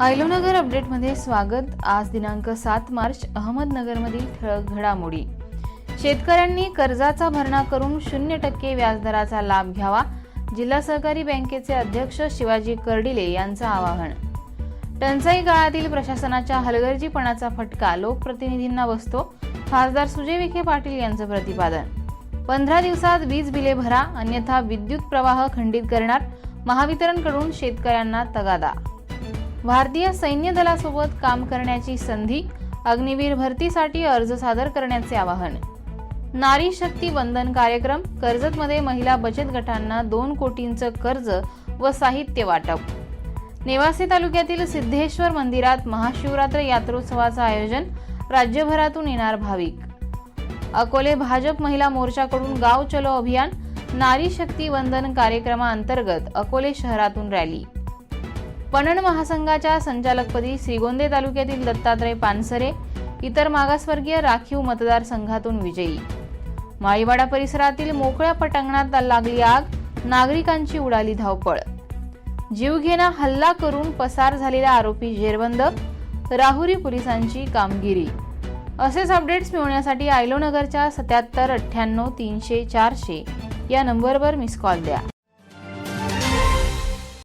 आयलोनगर अपडेटमध्ये स्वागत. आज दिनांक सात मार्च अहमदनगरमधील ठळक घडामोडी. शेतकऱ्यांनी कर्जाचा भरणा करून शून्य टक्के व्याजदराचा लाभ घ्यावा. जिल्हा सहकारी बँकेचे अध्यक्ष शिवाजी कर्डिले यांचं आवाहन. टंचाई काळातील प्रशासनाच्या हलगर्जीपणाचा फटका लोकप्रतिनिधींना बसतो. खासदार सुजय विखे पाटील यांचं प्रतिपादन. पंधरा दिवसात वीज बिले भरा अन्यथा विद्युत प्रवाह खंडित करणार. महावितरणकडून शेतकऱ्यांना तगादा. भारतीय सैन्य दलासोबत काम करण्याची संधी अग्निवीर भरतीसाठी अर्ज सादर करण्याचे आवाहन. नारी शक्ती वंदन कार्यक्रम कर्जतमध्ये महिला बचत गटांना दोन कोटींचं कर्ज व साहित्य वाटप. नेवासे तालुक्यातील सिद्धेश्वर मंदिरात महाशिवरात्र यात्रोत्सवाचं आयोजन राज्यभरातून येणार भाविक. अकोले भाजप महिला मोर्चाकडून गाव चलो अभियान नारी शक्ती वंदन कार्यक्रमाअंतर्गत अकोले शहरातून रॅली. पणन महासंघाच्या संचालकपदी श्रीगोंदे तालुक्यातील दत्तात्रय पानसरे इतर मागासवर्गीय राखीव मतदारसंघातून विजयी. माळीवाडा परिसरातील मोकळ्या पटांगणात लागली आग नागरिकांची उडाली धावपळ. जीवघेणा हल्ला करून पसार झालेला आरोपी जेरबंद राहुरी पोलिसांची कामगिरी. असेच अपडेट्स मिळवण्यासाठी आयलोनगरच्या सत्याहत्तर अठ्ठ्याण्णव तीनशे चारशे या नंबरवर मिस कॉल द्या.